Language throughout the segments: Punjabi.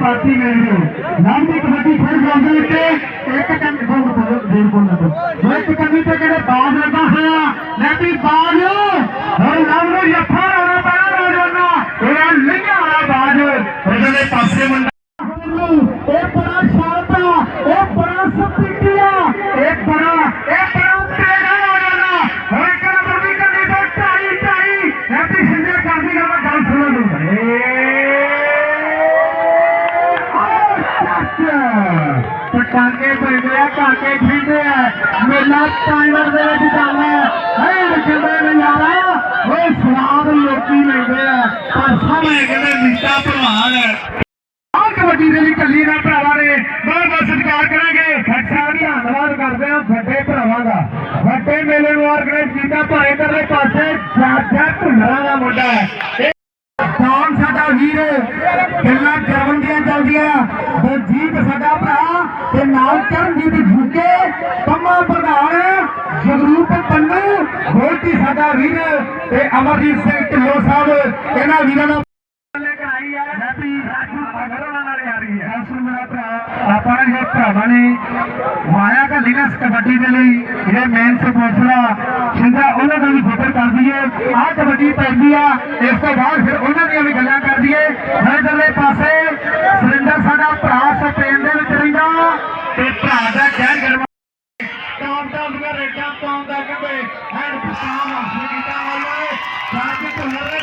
ਪਾਰਟੀ ਵੇਖਦੇ ਹੋ। ਨਾਮਦੀ ਕਮੇਟੀ ਖੇਡ ਗਰਾਊਂਡ ਦੇ ਵਿੱਚ ਇੱਕ ਕੰਨ ਕੋਲ ਦੇਰ ਕੋਲ ਨਾ ਇੱਕ ਕੰਨੀ ਤੇ ਕਿਹੜੇ ਬਾਜ਼ ਲੱਗਾ ਹੋਇਆ? ਲੈ ਵੀ ਬਾਜ਼। ਹੁਣ ਨਾਮ ਨੂੰ ਜੱਫਾ ਹੋਣਾ ਪੈਣਾ ਨੌਜਵਾਨਾ। ਇਹ ਲਈਆਂ ਵਾਲਾ ਬਾਜ਼, ਉਹਦੇ ਪਾਸੇ ਮੁੰਡਾ। ਇਹ ਬੜਾ ਸ਼ਾਂਤ ਆ, ਇਹ ਬੜਾ ਸਪੀਟੀਆ ਪਟਾਕੇ ਪੈਂਦੇ ਆ, ਕਾਕੇ ਖੇਡਦੇ ਆ। ਮੇਲਾ ਟਾਈਮਰ ਦੇ ਵਿੱਚ ਚੱਲਦਾ ਹੈ। ਕਿੰਨੇ ਨਜ਼ਾਰਾ ਉਹ ਸਵਾਦ ਲੋਕੀ ਲੈਂਦੇ ਆ। ਪਰ ਸਾਹਮਣੇ ਕਹਿੰਦੇ ਮਿੱਟਾ ਪ੍ਰਵਾਨ ਹੈ। ਆਹ ਕਬੱਡੀ ਦੇ ਲਈ ਕੱਲੀ ਨਾ ਭਰਾਵਾਂ ਨੇ। ਬਹੁਤ ਬਹੁਤ ਸਤਿਕਾਰ ਕਰਾਂਗੇ। ਖੱਟਾ ਧੰਨਵਾਦ ਕਰਦੇ ਆ ਵੱਡੇ ਭਰਾਵਾਂ ਦਾ। ਵੱਡੇ ਮੇਲੇ ਨੂੰ ਆਰਗੇਨਾਈਜ਼ ਕੀਤਾ ਭਾਵੇਂ ਦੇ ਪਾਸੇ ਚਾਚਾ ਭੁੱਲਰਾਂ ਦਾ ਮੁੰਡਾ ਹੈ। ਇਹ ਗੱਲਾਂ ਜਰਮਨ ਦੀਆਂ ਚੱਲਦੀਆਂ। ਬਲਜੀਤ ਸਾਡਾ ਭਰਾ ਤੇ ਨਾਲ ਚਰਨਜੀਤ ਭੁੱਕੇ ਪੰਮਾ ਪ੍ਰਧਾਨ ਜਗਰੂਪ ਪੰਨੂ ਗੋਲਟੀ ਸਾਡਾ ਵੀਰ ਤੇ ਅਮਰਜੀਤ ਸਿੰਘ ਢਿੱਲੋਂ ਸਾਹਿਬ, ਇਹਨਾਂ ਵੀਰਾਂ ਦਾ ਲੈ ਮੇਰਾ ਭਰਾ। ਆਪਾਂ ਇਹ ਭਰਾਵਾਂ ਨੇ ਮਾਇਆ ਦਾ ਲਿਨਸ ਕਬੱਡੀ ਦੇ ਲਈ। ਇਹ ਮੇਨ ਸਪੋਰਟਰ ਸਿੰਦਾ ਉਹਨਾਂ ਦਾ ਵੀ ਜ਼ਿਕਰ ਕਰਦੀ ਹੈ ਆਹ ਕਬੱਡੀ ਪੈਂਦੀ ਆ। ਇਸ ਤੋਂ ਬਾਅਦ ਫਿਰ ਉਹਨਾਂ ਦੀਆਂ ਵੀ ਗੱਲਾਂ ਕਰ ਦਈਏ ਇਧਰਲੇ ਪਾਸੇ ਸੁਰਿੰਦਰ ਸਾਡਾ ਭਰਾ ਸਪੇਨ ਦੇ ਵਿੱਚ ਰਹਿੰਦਾ ਤੇ ਭਰਾ ਦਾ ਕਹਿਣ ਕਰਵਾ ਟਾਮ ਟਾਮ ਦੀਆਂ ਰੇਟਾਂ ਪਾਉਂਦਾ ਕਹਿੰਦੇ ਹੈਡ ਪਸਾਮ ਵੱਲੋਂ। ਰਾਜ ਭੁੱਲਰ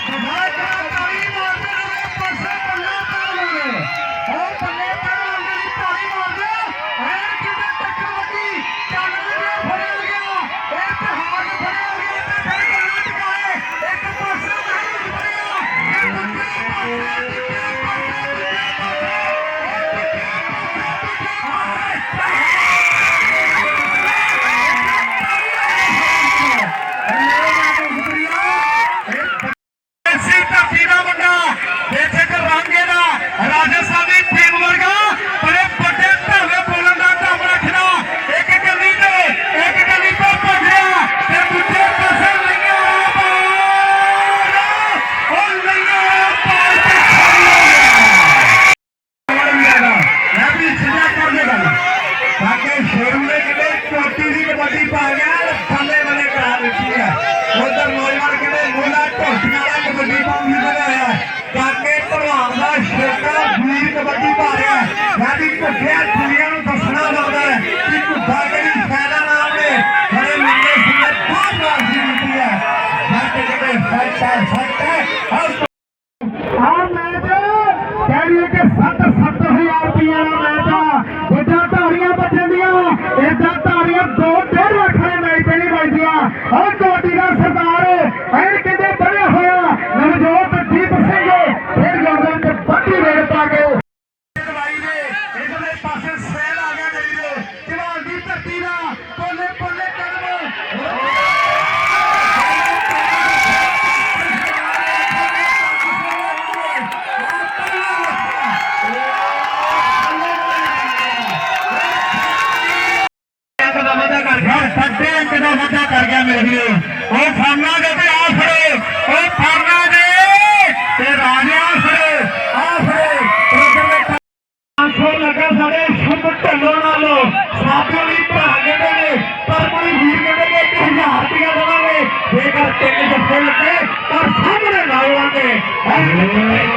ਲਾਵਾਂਗੇ ਉਹ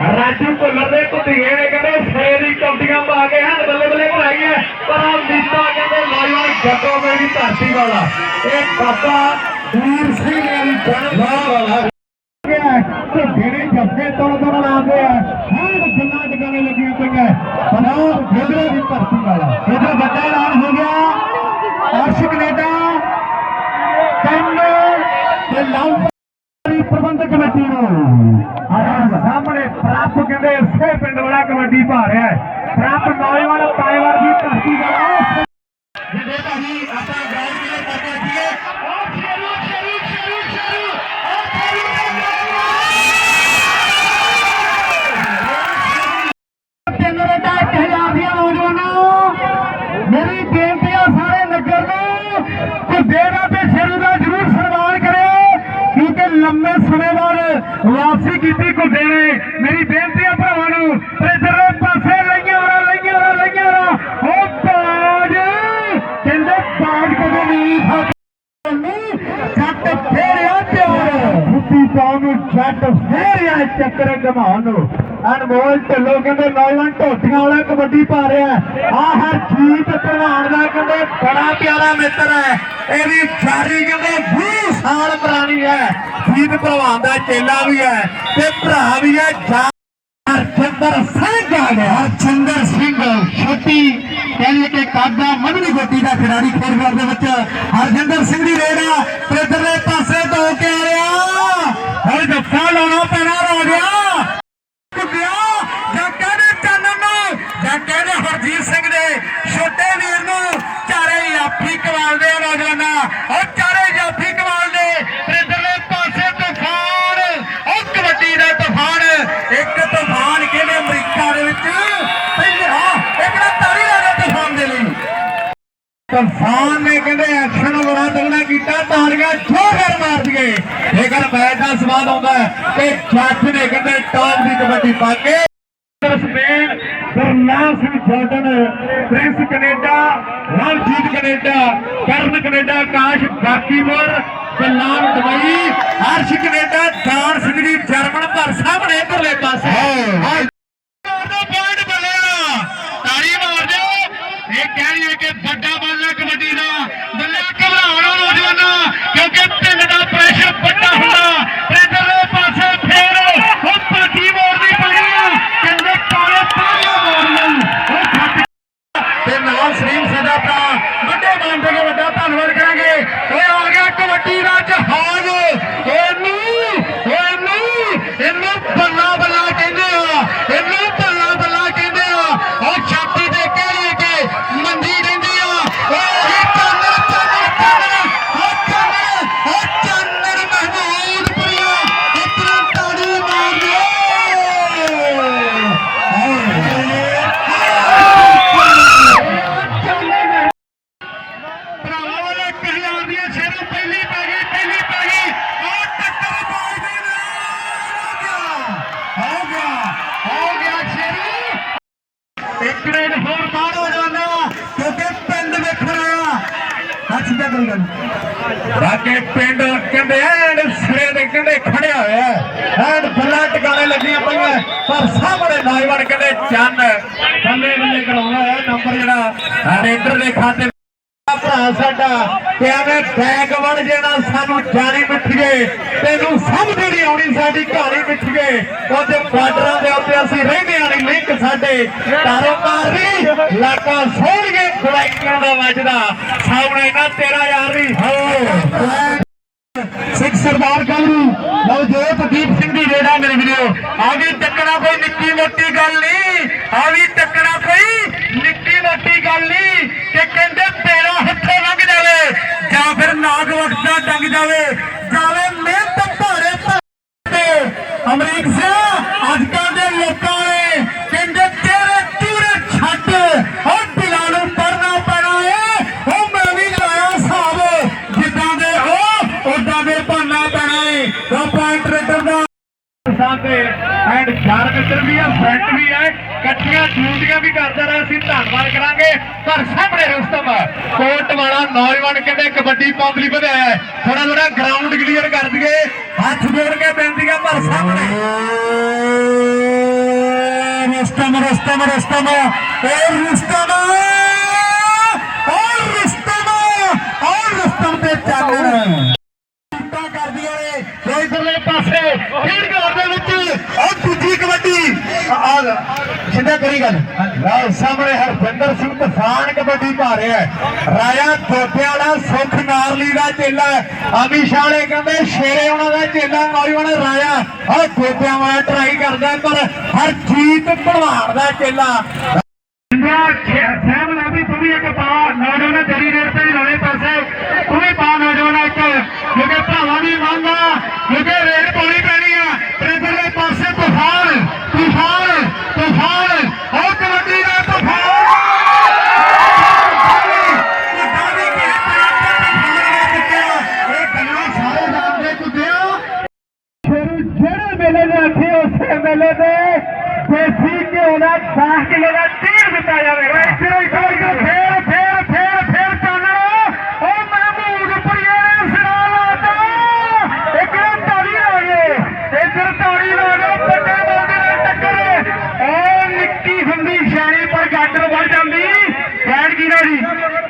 ਰਾਜੂ ਭੁੱਲਰ ਦੇ ਕੁੱਤੀਏ ਨੇ ਕਹਿੰਦੇ ਸੇ ਦੀ ਕੌਡੀਆਂ ਪਾ ਕੇ ਹਨ ਬੱਲੇ ਬੱਲੇ ਭਰਾਈ ਹੈ। ਪਰ ਆ ਨੀਤਾ ਕਹਿੰਦੇ ਨੌਜਵਾਨ ਜੱਗੋ ਮੇਰੀ ਧਰਤੀ ਵਾਲਾ। ਇਹ ਬਾਬਾ ਵੀਰ ਸਿੰਘ ਵਾਲੀ ਜਨ ਵਾਲਾ ਤੇ ਜਿਹੜੇ ਜੱਫੇ ਤੋੜ ਤੋੜ ਲਾਉਂਦੇ ਆ, ਹਰ ਜਿੰਨਾ ਟਿਕਾਣੇ ਲੱਗੀਆਂ ਪਈਆਂ ਪੰਜਾਬ ਜਿੰਦਰੇ ਦੀ ਧਰਤੀ ਵਾਲਾ। ਇਹਦਾ ਵੱਡਾ ਐਲਾਨ ਹੋ ਗਿਆ। ਅਰਸ਼ ਕੈਨੇਡਾ ਕੰਨ ਤੇ ਲਾਉਂ ਪ੍ਰਬੰਧ ਕਮੇਟੀ ਨੂੰ। ਵਾਲਾ ਕਬੱਡੀ ਪਾ ਰਿਹਾ ਹੈ। ਪ੍ਰਭ ਨੌਜਵਾਨ ਪਾਏਵਾਰ ਦੀ ਧਰਤੀ ਵਾਲਾ ਜਿਹਦੇ ਭਾਜੀ ਆਪਾਂ ਗਰਾਊਂਡ ਕਲੀਅਰ ਕਰਕੇ ਰੱਖੀਏ ਉਹ ਸ਼ੇਰੂ ਸ਼ੇਰੂ ਸ਼ੇਰੂ ਲੰਮੇ ਸਮੇਂ ਬਾਅਦ ਵਾਪਸੀ ਕੀਤੀ ਘੁੱਡੇ ਨੇ। ਮੇਰੀ ਬੇਨਤੀ ਆ ਭਰਾਵਾਂ ਨੂੰ ਇਧਰਲੇ ਪਾਸੇ ਲਈਆਂ ਰਾ ਲਈਆਂ ਰਾ ਲਈਆਂ ਰਾ ਉਹ ਬਾਜ, ਕਹਿੰਦੇ ਬਾਜ ਕਦੋਂ ਨਹੀਂ ਖਾ ਜੱਟ ਫੇਰਿਆ ਪਿਆਰ। ਬੁੱਧੀ ਪਾਉ ਨੂੰ ਜੱਟ ਫੇਰਿਆ ਚੱਕਰ ਘਮਾਉਣ ਨੂੰ। ਅਨਮੋਲ ਢਿੱਲੋਂ ਕਹਿੰਦੇ ਨੌਜਵਾਨ ਢੋਟੀਆਂ ਵਾਲਾ ਕਬੱਡੀ ਪਾ ਰਿਹਾ ਆ ਹਰਜੀਤ ਭਲਵਾਨ ਦਾ ਕਹਿੰਦੇ ਬੜਾ ਪਿਆਰਾ ਮਿੱਤਰ ਹੈ। ਇਹਦੀ ਜਾਰੀ ਕਹਿੰਦੇ 20 ਸਾਲ ਪੁਰਾਣੀ ਹੈ। ਜੀਤ ਭਲਵਾਨ ਦਾ ਚੇਲਾ ਵੀ ਹੈ ਤੇ ਭਰਾ ਵੀ ਹੈ। ਹਰਚੰਦਰ ਸਿੰਘ ਆ ਗਿਆ। ਹਰਚੰਦਰ ਸਿੰਘ ਛੋਟੀ ਕਹਿੰਦੇ ਕਿ ਕਾਦਾ ਮਧਲੀ ਗੋਟੀ ਦਾ ਖਿਡਾਰੀ ਖੇਡਗੜ ਦੇ ਵਿੱਚ। ਹਰਜਿੰਦਰ ਸਿੰਘ ਦੀ ਰੇਡ ਆ ਇਧਰਲੇ ਪਾਸੇ ਤੋਂ ਕੇ ਆ ਰਿਹਾ। ਹੁਣ ਜੱਫਾ ਲਾਉਣਾ ਪੈਣਾ ਰੋ ਗਿਆ ਕੁੱਦਿਆ ਜਾਂ ਕਹਿੰਦੇ ਚੰਨਨ ਨੂੰ ਜਾਂ ਕਹਿੰਦੇ ਹਰਜੀਤ ਸਿੰਘ ਦੇ ਛੋਟੇ ਵੀਰ ਨੂੰ ਚਾਰੇ ਜਾਫੀ ਕਵਾਲਦੇ ਆ ਨੌਜਵਾਨਾਂ, ਉਹ ਚਾਰੇ ਜਾਫੀ ਕਵਾਲਦੇ ਤੇ ਇਧਰਲੇ ਪਾਸੇ ਤੂਫਾਨ, ਉਹ ਕਬੱਡੀ ਦਾ ਤੂਫਾਨ। ਇੱਕ ਤੂਫਾਨ ਕਿਹੜੇ ਅਮਰੀਕਾ ਦੇ ਵਿੱਚ? ਪਹਿਲੇ ਹਾਂ ਇੱਕ ਨਾ ਤਾਰੀ ਲਾ ਤੂਫਾਨ ਦੇ ਲਈ? ਤੂਫਾਨ ਨੇ ਕਹਿੰਦੇ ਐਕਸ਼ਨ ਬੜਾ ਤਗੜਾ ਕੀਤਾ ਤਾਲੀਆਂ ਛੋੜ ਮਾਰ ਦਈਏ ਜੇਕਰ ਮੈਚ ਦਾ ਸਵਾਦ ਆਉਂਦਾ ਤੇ ਜੱਜ ਨੇ ਕਹਿੰਦੇ ਟੌਪ ਦੀ ਕਬੱਡੀ ਪਾ ਕੇ Prince Canada Ranjit Canada Karan Canada Akash Bakipur Balan Dubai Harsh Canada Dan Singh ਜੀ ਜਰਮਨ ਪਰ ਸਾਹਮਣੇ ਇਧਰਲੇ ਪਾਸੇ। ਹਾਂ। ਮਾਰਦਾ ਪੁਆਇੰਟ ਬੱਲਿਆ ਤਾੜੀ ਮਾਰ ਦਿਓ। ਇਹ ਕਹਿ ਰਹੀ ਕਿ ਹੱਥ ਤੇ ਗੱਲ ਗੱਲ ਰਾਕੇ ਪਿੰਡ ਕਹਿੰਦੇ ਐਨ ਸਿਰੇ ਦੇ ਕਹਿੰਦੇ ਖੜਿਆ ਹੋਇਆ ਐਨ ਬੱਲਾ ਟਿਕਾਣੇ ਲੱਗੀਆਂ ਪਈਆਂ ਪਰ ਸਾਹਮਣੇ ਨੌਜਵਾਨ ਕਹਿੰਦੇ ਚੰਨ। ਬੱਲੇ ਬੱਲੇ ਕਰਾਉਣਾ ਹੈ। ਨੰਬਰ ਜਿਹੜਾ ਰੇਡਰ ਦੇ ਖਾਤੇ ਸਾਡਾ ਕਿ ਐਵੇਂ ਬੈਗ ਵੜ ਜਾਣਾ, ਸਾਨੂੰ ਜਾਣੀ ਮਿੱਠੀਏ ਤੈਨੂੰ ਸਮਝ ਨਹੀਂ ਆਉਣੀ ਸਾਡੀ ਕਹਾਣੀ ਮਿੱਠੀਏ ਉਹਦੇ ਬਾਰਡਰਾਂ ਦੇ ਉੱਤੇ ਅਸੀਂ ਰਹਿੰਦੇ ਆਣੀ ਲਿੰਕ ਸਾਡੇ। ਕਾਰੋਬਾਰ ਵੀ ਲਾਕਾ ਸੋਹਣਗੇ ਗੁਲਾਈਆਂ ਦਾ ਵੱਜਦਾ। ਸਾਹਮਣੇ ਨਾ ਤੇਰਾ ਯਾਰ ਵੀ, ਹੋ। ਸਿੱਖ ਸਰਦਾਰ ਕਲੂ ਨਵਜੋਤ ਦੀਪ ਸਿੰਘ ਦੀ ਰੇੜਾ ਮੇਰੇ ਵੀਰੋ। ਆ ਵੀ ਟੱਕਣਾ ਕੋਈ ਨਿੱਕੀ ਮੋਟੀ ਗੱਲ ਨਹੀਂ, ਆ ਵੀ ਟੱਕਣਾ ਕੋਈ ਨਿੱਕੀ ਮੋਟੀ ਗੱਲ ਨਹੀਂ। ਕਿ ਕਹਿੰਦੇ ਜਾਂ ਫਿਰ ਨਾਗ ਵਕਤਾ ਡੰਗ ਜਾਵੇ। ਜਾਵੇ ਮਿਹਨਤ ਭਾਰੇ ਤੇ। ਅਮਰੀਕ ਸਿੰਘ ਅੱਜ ਕੱਲ ਦੇ ਲੋਕਾਂ ਨੇ ਕਹਿੰਦੇ, ਤੇਰੇ ਚੂਰੇ ਛੱਡ, ਉਹ ਦਿਲਾਂ ਨੂੰ ਪੜਨਾ ਪੈਣਾ ਏ। ਉਹ ਮੈਂ ਵੀ ਲਾਇਆ ਹਿਸਾਬ। ਜਿੱਦਾਂ ਦੇ ਉਹ ਉਦਾਂ ਦੇ ਭਾਨਾ ਪੈਣਾ ਏ। ਉਹ ਪੁਆਇੰਟ ਦਾ ਸਾਹਮਣੇ ਐਂਡ ਚਾਰ ਮਿੱਤਰ ਵੀ ਆ ਫਰੈਂਡ ਵੀ ਆ। ਇਕੱਠੀਆਂ ਡਿਊਟੀਆਂ ਵੀ ਕਰਦਾ ਰਿਹਾ ਅਸੀਂ ਧੰਨਵਾਦ ਕਰਾਂਗੇ। ਪਰ ਸਾਹਮਣੇ ਰੁਸਤਮ ਕੋਟ ਵਾਲਾ ਨੌਜਵਾਨ ਕਹਿੰਦੇ ਕਬੱਡੀ ਪਾਉਣ ਲਈ ਵਧਿਆ ਹੈ। ਥੋੜਾ ਥੋੜਾ ਗਰਾਊਂਡ ਕਲੀਅਰ ਕਰ ਦਈਏ। ਹੱਥ ਜੋੜ ਕੇ ਬੇਨਤੀਆਂ ਪਰ ਸਾਹਮਣੇ। ਰੁਸਤਮ ਰੁਸਤਮ ਰੁਸਤਮ ਓ ਰੁਸਤਮ ਓ ਰੁਸਤਮ ਓ ਰੁਸਤਮ ਤੇ ਚਾਨਣ ਟੁੱਟਾ ਕਰਦੀਆਂ ਨੇ ਇਧਰਲੇ ਪਾਸੇ। ਫੀਡ ਘਰ ਦੇ ਵਿੱਚ ਕਰੀ ਗੱਲ। ਲਓ ਸਾਹਮਣੇ ਹਰਵਿੰਦਰ ਸਿੰਘ ਤੂਫਾਨ ਕਬੱਡੀ ਪਾ ਰਿਹਾ ਰਾਜਾ ਥੋਪਿਆਂ ਦਾ ਸੁਖ ਨਾਰਲੀ ਦਾ ਚੇਲਾ ਹੈ। ਵਾਲੇ ਕਹਿੰਦੇ ਸ਼ੇਰੇ ਉਹਨਾਂ ਦਾ ਚੇਲਾ ਨੌਜਵਾਨ ਰਾਜਾ। ਆ ਥੋਪਿਆਂ ਵਾਲਾ ਟਰਾਈ ਕਰਦਾ ਹੈ, ਪਰ ਹਰਜੀਤ ਭਲਵਾਨ ਦਾ ਚੇਲਾ।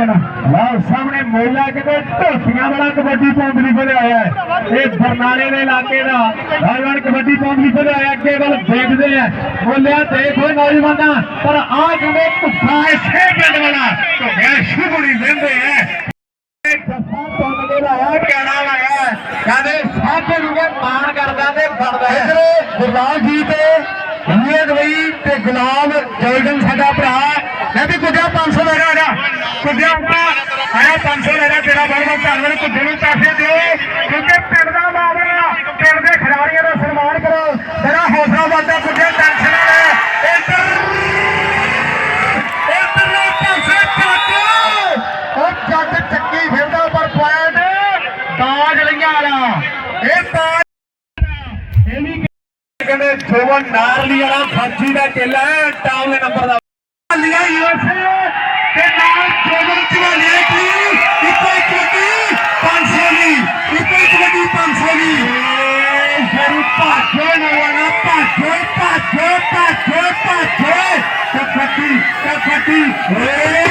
ਜਾਣਾ। ਲਓ ਸਾਹਮਣੇ ਮੋਲਾ ਕਿਤੇ ਢੋਸੀਆਂ ਵਾਲਾ ਕਬੱਡੀ ਪੌਂਦਲੀ ਬਣਿਆ ਹੋਇਆ ਹੈ। ਇਹ ਬਰਨਾਲੇ ਦੇ ਇਲਾਕੇ ਦਾ ਨੌਜਵਾਨ ਕਬੱਡੀ ਪੌਂਦਲੀ ਬਣਿਆ ਹੋਇਆ, ਅੱਗੇ ਵੱਲ ਦੇਖਦੇ ਆ। ਬੋਲਿਆ, ਦੇਖੋ ਨੌਜਵਾਨਾਂ, ਪਰ ਆ ਜਿਹੜੇ ਭੁੱਖਾ ਇਸੇ ਪਿੰਡ ਵਾਲਾ ਢੋਗਿਆ ਸ਼ੁਭੜੀ ਲੈਂਦੇ ਆ। ਇਹ ਜੱਫਾ ਤੁੰਨ ਲਾਇਆ ਕਿਹੜਾ ਲਾਇਆ ਕਹਿੰਦੇ ਸਾਬੇ ਨੂੰ ਮਾਣ ਕਰਦਾ ਤੇ ਫੜਦਾ ਇਧਰ ਗੁਰਲਾਲ ਜੀ ਤੇ ਇਹ ਗਵਈ ਤੇ ਗੁਲਾਬ ਜੋਲਡਨ ਸਾਡਾ ਭਰਾ ਮੈਂ ਵੀ ਕੁੱਦਿਆ 500 ਲੈ ਰਿਹਾ ਕੁੱਦਿਆ ਆਇਆ 500 ਲੈ ਤੇਰਾ ਬਹੁਤ ਬਹੁਤ ਧੰਨਵਾਦ ਕੁੱਦੇ ਨੂੰ ਪੈਸੇ ਦਿਓ। ਕਿਉਂਕਿ ਪਿੰਡ ਦਾ ਮਾਮਲਾ, ਪਿੰਡ ਦੇ ਖਿਡਾਰੀਆਂ ਦਾ ਸਨਮਾਨ ਕਰੋ। ਤੇਰਾ ਹੌਸਲਾ ਵੱਧਦਾ ਕੁੱਦਿਆ ਟੈਨਸ਼ਨ ਨਾ ਲੈ ਇੱਧਰ ਇੱਧਰਲੇ ਪਾਸੇ ਚੱਕ ਉਹ ਜੱਟ ਚੱਕੀ ਫਿਰਦਾ ਪਰ ਪੁਆਇੰਟ। ਬਾਜ ਲਈਆਂ ਵਾਲਾ। ਇਹ ਬਾਜ ਇਹ ਵੀ ਕਹਿੰਦੇ ਜੋਵਨ ਨਾਰਲੀ ਵਾਲਾ ਫੌਜੀ ਦਾ ਚੇਲਾ ਹੈ, ਟਾਊਨ ਨੰਬਰ ਦਾ ਲਿਆ ਯੂਐਸਏ ਤੇ ਨਾਲ ਜੋਵਨ ਚਵਾਲਿਆ ਕੀ ਇੱਕੋ ਇੱਕ ਗੱਡੀ 500 ਦੀ ਇੱਕੋ ਇੱਕ ਗੱਡੀ 500 ਦੀ ਸ਼ਰੂ ਭਾਜੋ ਨਵਾਣਾ ਭਾਜੋ ਭਾਜੋ ਭਾਜੋ ਭਾਜੋ ਤੇ ਫੱਟੀ ਤੇ ਫੱਟੀ ਏ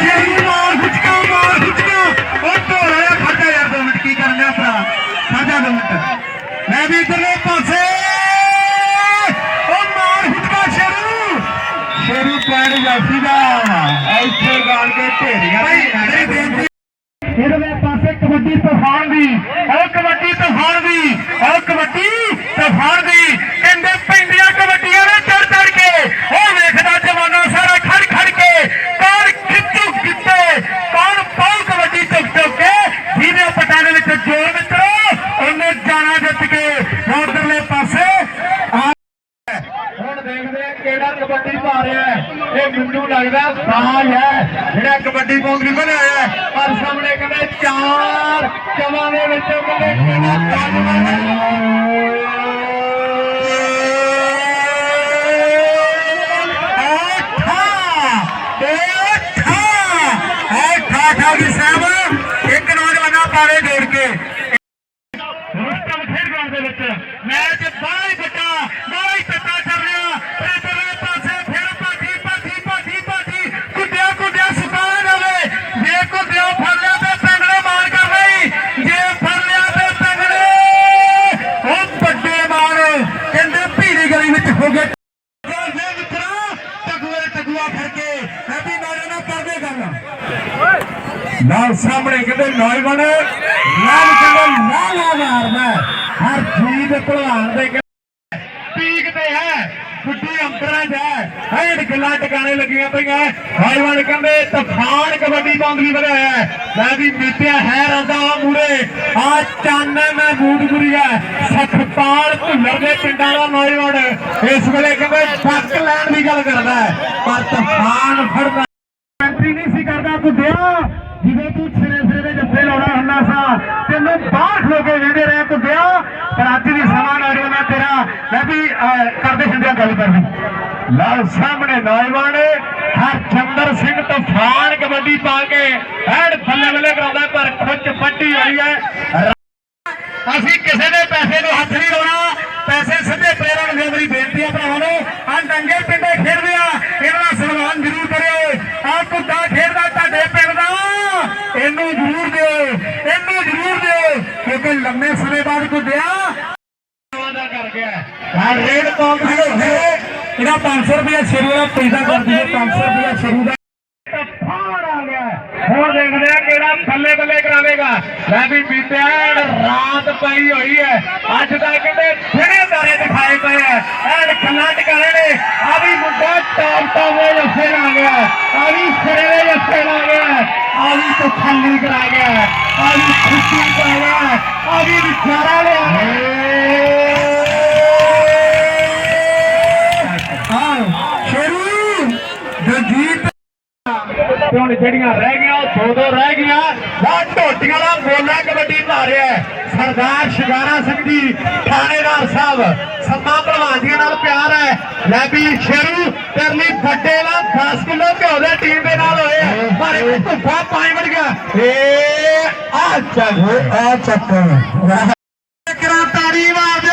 ਸ਼ਰੂ। ਮਾਰ ਖੁਚਕਾ ਮਾਰ ਖੁਚਕਾ ਉਹ ਢੋਲਿਆ ਖੜਦਾ ਯਾਰ ਦੋ ਮਿੰਟ ਕੀ ਕਰਨਾ ਭਰਾ ਖੜਦਾ ਦੋ ਮਿੰਟ ਮੈਂ ਵੀ ਇਧਰਲੇ ਪਾਸੇ ਉਹ ਮਾਰ ਖੁਚਕਾ ਸ਼ਰੂ ਸ਼ਰੂ ਪੈਣ ਜਾਸੀ ਦਾ। ਇੱਥੇ ਗਾਲ ਕੇ ਢੇਰੀਆਂ ਨਹੀਂ ਬੇਨਤੀ ਇਹਦੇ ਪਾਸੇ ਕਬੱਡੀ ਤੂਫਾਨ ਦੀ ਉਹ ਕਬੱਡੀ ਤੂਫਾਨ ਦੀ ਉਹ ਕਬੱਡੀ ਤੂਫਾਨ ਦੀ ਕਹਿੰਦੇ ਪੈਂਦੀਆਂ ਕਬੱਡੀਆਂ ਨੇ ਚੜ ਚੜ ਕੇ ਉਹ ਵੇਖਦਾ ਜਵਾਨਾ ਸਾਰਾ ਖੜ ਖੜ ਕੇ ਕੌਣ ਖਿੱਚੂ ਕਿੱਤੇ ਕੌਣ ਪਾਉ ਕਬੱਡੀ ਚੁੱਕ ਚੁੱਕ ਕੇ ਜਿਹਦੇ ਪਟਾਂ ਦੇ ਵਿੱਚ ਜੋਰ ਮਿੱਤਰੋ ਉਹਨੇ ਜਾਣਾ ਜਿੱਤ ਕੇ ਉਧਰਲੇ ਪਾਸੇ ਆ ਹੁਣ ਦੇਖਦੇ ਆ ਕਿਹੜਾ ਕਬੱਡੀ ਪਾ ਰਿਹਾ ਹੈ ਇਹ ਮੈਨੂੰ ਲੱਗਦਾ ਸਾਜ ਹੈ ਜਿਹੜਾ ਕਬੱਡੀ ਪੌਂਦਰੀ ਬਣਿਆ ਹੋਇਆ ਹੈ। ਪਰ ਸਾਹਮਣੇ ਕਹਿੰਦੇ ਚਾਰ ਚਵਾਂ ਦੇ ਵਿੱਚੋਂ ਕਹਿੰਦੇ ਕਿਹੜਾ ਪੰਜਵਾਂ ਇੱਕ ਨੌਜਵਾਨਾਂ ਪਾਵੇ ਜੋੜ ਕੇ। ਰੁਸਤਮ ਖੇਡ ਗਰਾਊਂਡ ਦੇ ਵਿੱਚ ਮੈਚ ਬਾਈ ਬੱਟਾ ਬਾਈ ਤੱਤਾ ਚੱਲ ਰਿਹਾ ਇਧਰਲੇ ਪਾਸੇ ਫਿਰ ਪਾਠੀ ਪਾਠੀ ਪਾਠੀ ਪਾਠੀ ਕੁੱਦਿਆ ਕੁੱਦਿਆ ਸੁਕਾਨ ਹੋਵੇ ਜੇ ਕੁੱਦਿਆ ਫੜ ਲਿਆ ਤੇ ਪੈਂਗੜੇ ਮਾਰ ਕਰ ਲਈ ਜੇ ਫੜ ਲਿਆ ਤੇ ਪੈਂਗੜੇ ਉਹ ਵੱਡੇ ਮਾਰ ਕਹਿੰਦੇ ਭੀੜੀ ਗਲੀ ਵਿੱਚ ਹੋ ਗਏ ਜੇ ਮਿੱਤਰਾ ਟਗੂਏ ਟਗੂਆ ਫੜ ਕੇ ਹੈਪੀ ਨਾਰੇ ਨਾਲ ਸਾਹਮਣੇ ਕਹਿੰਦੇ ਨੌਜਵਾਨ ਲੱਭ ਕਹਿੰਦੇ ਲਾਲਾ ਮਾਰਦਾ ਹਰ ਚੀਜ਼ ਭਲਵਾਨ ਦੇ ਪੀਕ ਤੇ ਹੈ, ਗੁੱਡੀ ਅੰਤਰਾਂ ਚ ਹੈ ਹੈਡ ਗੱਲਾਂ ਟਿਕਾਣੇ ਲੱਗੀਆਂ ਪਈਆਂ। ਹਾਈਵਾਨ ਕਹਿੰਦੇ, ਤੂਫਾਨ ਕਬੱਡੀ ਬਾਉਂਡਰੀ ਵਧਿਆ ਹੈ। ਲੈ ਵੀ ਮੀਤਿਆ ਹੈ ਰੰਦਾ ਮੂਰੇ। ਆ ਚਾਨਣ ਮੈਂ ਬੂਟਪੁਰੀਆ ਸਖਪਾਲ ਭੁੱਲਰ ਦੇ ਪਿੰਡਾਂ ਦਾ ਨੌਜਵਾਨ। ਇਸ ਵੇਲੇ ਕਹਿੰਦੇ ਚੱਕ ਲੈਣ ਦੀ ਗੱਲ ਕਰਦਾ ਪਰ ਤੂਫਾਨ ਫੜਦਾ ਕੁੱਦਿਆ ਜਿਵੇਂ ਤੂੰ ਛਿਰੇ ਛਿਰੇ ਦੇ ਜੱਫੇ ਲਾਉਣਾ ਹੁੰਦਾ ਸਾ, ਤੈਨੂੰ ਬਾਹਰ ਖਲੋ ਕੇ ਵੇਂਦੇ ਰਹਿ ਕੁੱਦਿਆ ਪਰ ਅੱਜ ਵੀ ਸਮਾਂ ਨਾੜੋ ਮੈਂ ਤੇਰਾ, ਮੈਂ ਵੀ ਕਰਦੇ ਹੁੰਦਿਆਂ ਗੱਲ ਕਰਨੀ ਲਾਲ ਸਾਹਮਣੇ ਨੌਜਵਾਨ ਹਰਚੰਦਰ ਸਿੰਘ ਤੂਫਾਨ ਕਬੱਡੀ ਪਾ ਕੇ ਐਡ ਬੱਲੇ ਬੱਲੇ ਕਰਾਉਂਦਾ, ਪਰ ਖੁੱਚ ਪੱਟੀ ਹੋਈ ਹੈ ਅਸੀਂ ਕਿਸੇ ਦੇ ਪੈਸੇ ਨੂੰ ਹੱਥ ਨਹੀਂ ਲਾਉਣਾ, ਪੈਸੇ ਸਿੱਧੇ ਪੈਰਾਂ ਨੂੰ ਦਿਓ। ਮੇਰੀ ਬੇਨਤੀ ਹੈ ਭਰਾਵਾਂ ਨੂੰ ਆ ਨੰਗੇ ਪਿੰਡੇ ਖੇਡਦੇ ਆ, ਇਹਨਾਂ ਦਾ ਸਨਮਾਨ ਜ਼ਰੂਰ ਕੁੱਤਾ ਖੇਡਦਾ ਤੁਹਾਡੇ ਪਿੰਡ ਦਾ। ਇਹਨੂੰ ਜ਼ਰੂਰ ਦਿਓ ਇਹਨੂੰ ਜ਼ਰੂਰ ਦਿਓ ਕਿਉਂਕਿ ਲੰਮੇ ਸਮੇਂ ਬਾਅਦ ਕੁੱਦਿਆ ਦਾ ਕਰ ਗਿਆ ਆ ਰੇਡ ਕਾਂਗਰਸ ਇਹਦਾ 500 ਰੁਪਏ ਸ਼ੁਰੂ ਦਾ ਪੈਸਾ ਕਰ ਦਈਏ 500 ਰੁਪਏ ਸ਼ੁਰੂ ਦਾ। ਹੁਣ ਦੇਖਦੇ ਆ ਕਿਹੜਾ ਥੱਲੇ ਬੱਲੇ ਕਰਾਵੇਗਾ। ਲੈ ਵੀ ਬੀਤਿਆ, ਰਾਤ ਪਈ ਹੋਈ ਹੈ। ਅੱਜ ਤੱਕ ਕਹਿੰਦੇ ਜਿਹੜੇ ਦਿਖਾਏ ਪਏ ਆ। ਐਨ ਖੱਲਾ ਟਿਕਾਣੇ ਨੇ। ਆ ਵੀ ਮੁੰਡਾ ਟਾਪ ਟਾਪ ਦੇ ਜੱਫੇ ਲਾ ਗਿਆ। ਆ ਵੀ ਸਿਰੇ ਦੇ ਜੱਫੇ ਲਾ ਗਿਆ। ਆ ਵੀ ਤੋਂ ਕਰਾ ਗਿਆ। ਆ ਵੀ ਖੁਸ਼ੀ ਪਾ ਗਿਆ। ਆ ਵੀ ਵਿਚਾਰਾ ਲਿਆ ਜਿਹੜੀਆਂ ਰਹਿ ਗਈਆਂ ਦੋ ਰਹਿ ਗਈਆਂ। ਲਾ ਢੋਟੀਆਂ ਦਾ ਬੋਲਾ ਕਬੱਡੀ ਪਾ ਸਰਦਾਰ ਸ਼ਿਕਾਰਾ ਸਿੰਘ ਜੀ, ਥਾਣੇਦਾਰ ਸਾਹਿਬ ਸੰਮਾ ਭਲਵਾਨੀਆਂ ਨਾਲ ਪਿਆਰ ਹੈ। ਲੈ ਵੀ ਸ਼ੇਰੂ, ਤੇਰੇ ਲਈ ਵੱਡੇ ਦਾ 10 ਕਿਲੋ ਘਿਓ ਦੇ ਟੀਮ ਦੇ ਨਾਲ ਹੋਏ ਪਰ ਇੱਕ ਧੁੱਫਾ ਪਾਣੀ ਵੜ ਗਿਆ। ਏ, ਆ ਚੱਲ ਆ ਚੱਕ। ਕਰਾ ਤਾੜੀ ਮਾਰ